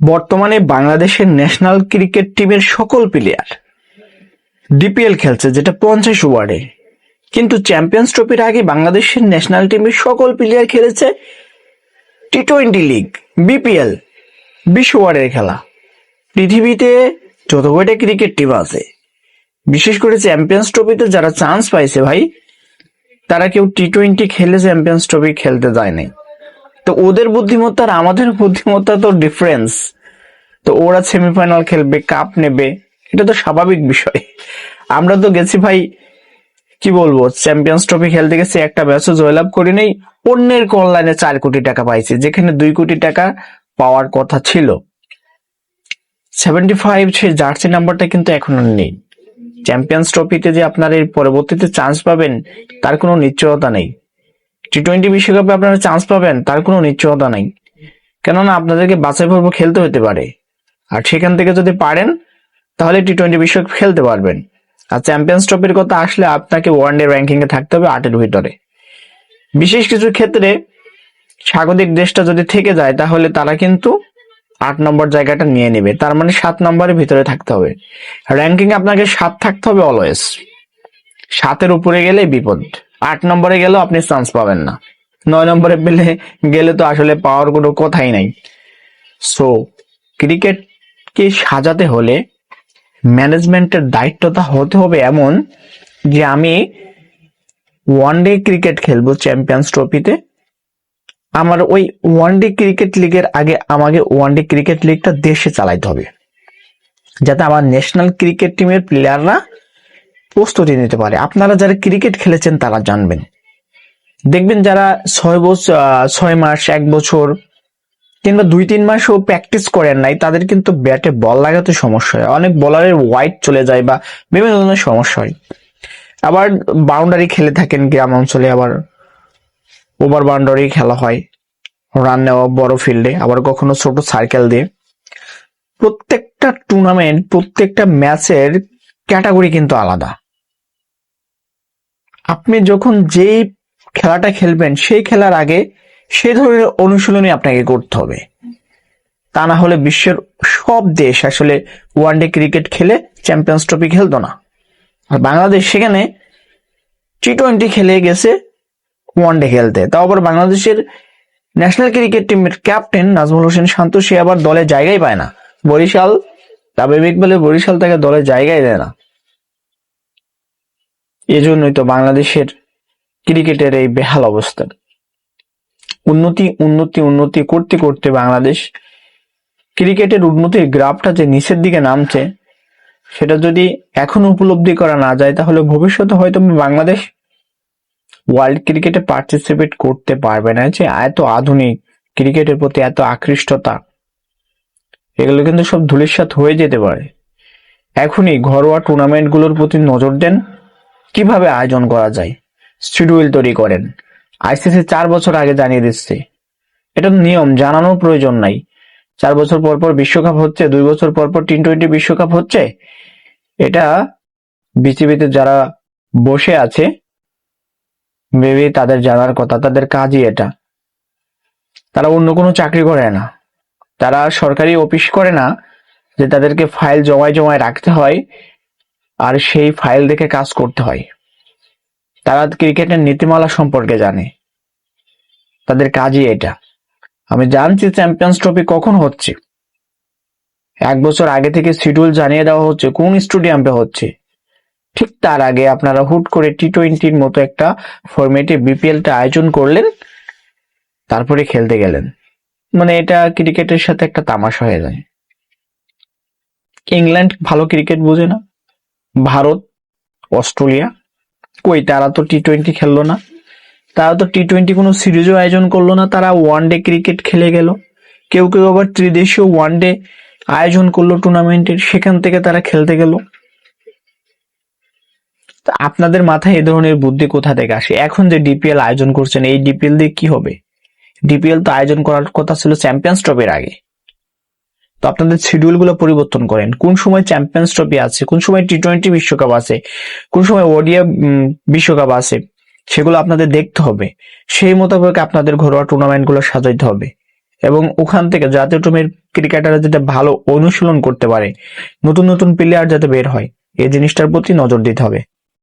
বর্তমানে বাংলাদেশের national cricket টিমের সকল প্লেয়ার ডিপিএল খেলছে, যেটা পঞ্চাশ ওভারে। কিন্তু চ্যাম্পিয়ন্স ট্রফির আগে বাংলাদেশের ন্যাশনাল টিমের সকল প্লেয়ার খেলেছে টি টোয়েন্টি লিগ বিপিএল বিশ ওভারের খেলা। পৃথিবীতে যত কয়টা ক্রিকেট টিম আছে, বিশেষ করে চ্যাম্পিয়ন্স ট্রফিতে যারা চান্স পাইছে ভাই, তারা কেউ টি টোয়েন্টি খেলে চ্যাম্পিয়ন্স ট্রফি খেলতে যায় নাই। তো ওদের বুদ্ধিমত্তা আর আমাদের বুদ্ধিমত্তা তো ডিফারেন্স তো ওরা সেমিফাইনাল খেলবে কাপ নেবে, এটা তো স্বাভাবিক বিষয়। আমরা তো গেছি ভাই, কি বলব চ্যাম্পিয়ন্স ট্রফি খেলতে গেছি, একটা ম্যাচও জয়লাভ করি নেই, অন্যের কল্যাণে চার কোটি টাকা পাইছি, যেখানে দুই কোটি টাকা পাওয়ার কথা ছিল। সেভেন্টি ফাইভ সে জার্সি নাম্বারটা কিন্তু এখন আর নেই। চ্যাম্পিয়ন্স ট্রফিতে যে আপনার এর পরবর্তীতে চান্স পাবেন, তার কোনো নিশ্চয়তা নেই। টি টোয়েন্টি বিশ্বকাপে আপনারা চান্স পাবেন, তার কোনো নিশ্চয়তা নাই। কেননা আপনাদেরকে বাছাই পর্ব খেলতে হতে পারে। আর সেখান থেকে যদি পারেন, তাহলে টি টোয়েন্টি বিশ্বকাপ খেলতে পারবেন। আর চ্যাম্পিয়ন্স ট্রফির কথা আসলে আপনাকে ওয়ান ডে র্যাঙ্কিং এ থাকতে হবে আটের ভিতরে। বিশেষ কিছু ক্ষেত্রে স্বাগতিক দেশটা যদি থেকে যায়, তাহলে তারা কিন্তু আট নম্বর জায়গাটা নিয়ে নেবে। তার মানে সাত নম্বরের ভিতরে থাকতে হবে। র্যাঙ্কিং আপনাকে সাত থাকতে হবে অলওয়েজ সাতের উপরে গেলে বিপদ। আট নম্বরে গেলেও আপনি চান্স পাবেন না। নয় নম্বরে পেলে গেলে তো আসলে পাওয়ার কোনো কথাই নাই। সো ক্রিকেটকে সাজাতে হলে ম্যানেজমেন্টের দায়িত্বটা হতে হবে এমন যে আমি ওয়ান ডে ক্রিকেট খেলব চ্যাম্পিয়ন্স ট্রফিতে আমার ওই ওয়ান ডে ক্রিকেট লিগের আগে আমাকে ওয়ান ডে ক্রিকেট লিগটা দেশে চালাইতে হবে। যাতে আমার ন্যাশনাল ক্রিকেট টিমের প্লেয়াররা প্রস্তুতি নিতে পারে। আপনারা যারা ক্রিকেট খেলেছেন, তারা জানবেন। দেখবেন যারা ছয় বছর ছয় মাস, এক বছর কিংবা দুই, তিন মাসও প্র্যাকটিস করেন নাই, তাদের কিন্তু ব্যাটে বল লাগাতে সমস্যা হয়। অনেক বলারের ওয়াইড চলে যায় বা বিভিন্ন ধরনের সমস্যা হয়। আবার বাউন্ডারি খেলে থাকেন গ্রাম অঞ্চলে, আবার ওভার বাউন্ডারি খেলা হয়। রান নেওয়া বড় ফিল্ডে আবার কখনো ছোট সার্কেল দিয়ে। প্রত্যেকটা টুর্নামেন্ট প্রত্যেকটা ম্যাচের ক্যাটাগরি কিন্তু আলাদা। আপনি যখন যেই খেলাটা খেলবেন, সেই খেলার আগে সেই ধরনের অনুশীলনই আপনাকে করতে হবে। তা না হলে বিশ্বের সব দেশ আসলে ওয়ানডে ক্রিকেট খেলে চ্যাম্পিয়ন্স ট্রফি খেলতো না। আর বাংলাদেশ সেখানে টি টোয়েন্টি খেলে গেছে ওয়ানডে খেলতে। তাও আবার বাংলাদেশের ন্যাশনাল ক্রিকেট টিমের ক্যাপ্টেন নাজমুল হোসেন শান্ত সে আবার দলে জায়গাই পায় না। বরিশাল তাবিব ইকবালে বরিশাল তাকে দলে জায়গায় দেয় না। এজন্যই তো বাংলাদেশের ক্রিকেটের এই বেহাল অবস্থা। উন্নতি উন্নতি উন্নতি করতে করতে বাংলাদেশ ক্রিকেটের উন্নতির গ্রাফটা যে নিচের দিকে নামছে, সেটা যদি এখন উপলব্ধি করা না যায়, তাহলে ভবিষ্যতে হয়তো বাংলাদেশ ওয়ার্ল্ড ক্রিকেটে পার্টিসিপেট করতে পারবে না। যে এত আধুনিক ক্রিকেটের প্রতি এত আকৃষ্টতা, এগুলো কিন্তু সব ধুলিস্বাত হয়ে যেতে পারে। এখনই ঘরোয়া টুর্নামেন্টগুলোর প্রতি নজর দেন। কীভাবে আয়োজন করা যায়? শিডিউল তৈরি করেন। আইসিসি চার বছর আগে জানিয়ে দিচ্ছে। এটা নিয়ম, জানানোর প্রয়োজন নাই। চার বছর পর পর বিশ্বকাপ হচ্ছে, দুই বছর পর পর টি টোয়েন্টি বিশ্বকাপ হচ্ছে। এটা বিসিবিতে যারা বসে আছে মেবি তাদের জানার কথা, তাদের কাজই এটা। তারা অন্য কোনো চাকরি করে না। তারা সরকারি অফিস করে না, যে তাদেরকে ফাইল জমায় জমায় রাখতে হয়। আর সেই ফাইল দেখে কাজ করতে হয়। তারা ক্রিকেটের নীতিমালা সম্পর্কে জানে। তাদের কাজই এটা। আমি জানছি চ্যাম্পিয়ন্স ট্রফি কখন হচ্ছে। এক বছর আগে থেকে শিডিউল জানিয়ে দেওয়া হচ্ছে কোন স্টেডিয়ামে হচ্ছে। ঠিক তার আগে আপনারা হুট করে টি টোয়েন্টির মতো একটা ফরম্যাটে বিপিএলটা আয়োজন করলেন, তারপরে খেলতে গেলেন। মানে এটা ক্রিকেটের সাথে একটা তামাশা হয়ে যায়। ইংল্যান্ড ভালো ক্রিকেট বোঝে না। ভারত, অস্ট্রেলিয়া। কই, তারা তো টি টোয়েন্টি খেললো না। তারা তো টি টোয়েন্টি কোনো সিরিজও আয়োজন করল না। তারা ওয়ান ডে ক্রিকেট খেলে গেল। কেউ কেউ আবার ত্রিদেশীয় ওয়ান ডে আয়োজন করল টুর্নামেন্টের সেখান থেকে তারা খেলতে গেল। তা আপনাদের মাথায় এ ধরনের বুদ্ধি কোথা থেকে আসে? এখন যে ডিপিএল আয়োজন করছেন, এই ডিপিএল দিয়ে কি হবে? ডিপিএল তো আয়োজন করার কথা ছিল চ্যাম্পিয়ন্স ট্রফির আগে। তো আপনাদের শিডিউলগুলো পরিবর্তন করেন। কোন সময় চ্যাম্পিয়ন্স ট্রফি আছে, কোন সময় টি টোয়েন্টি বিশ্বকাপ আছে, কোন সময় ওডিয়া বিশ্বকাপ আছে, সেগুলো আপনাদের দেখতে হবে। সেই মোতাবেক আপনাদের ঘরোয়া টুর্নামেন্টগুলো সাজাইতে হবে। এবং ওখান থেকে জাতীয় টিমের ক্রিকেটাররা যাতে ভালো অনুশীলন করতে পারে, নতুন নতুন প্লেয়ার যাতে বের হয়, এই জিনিসটার প্রতি নজর দিতে হবে।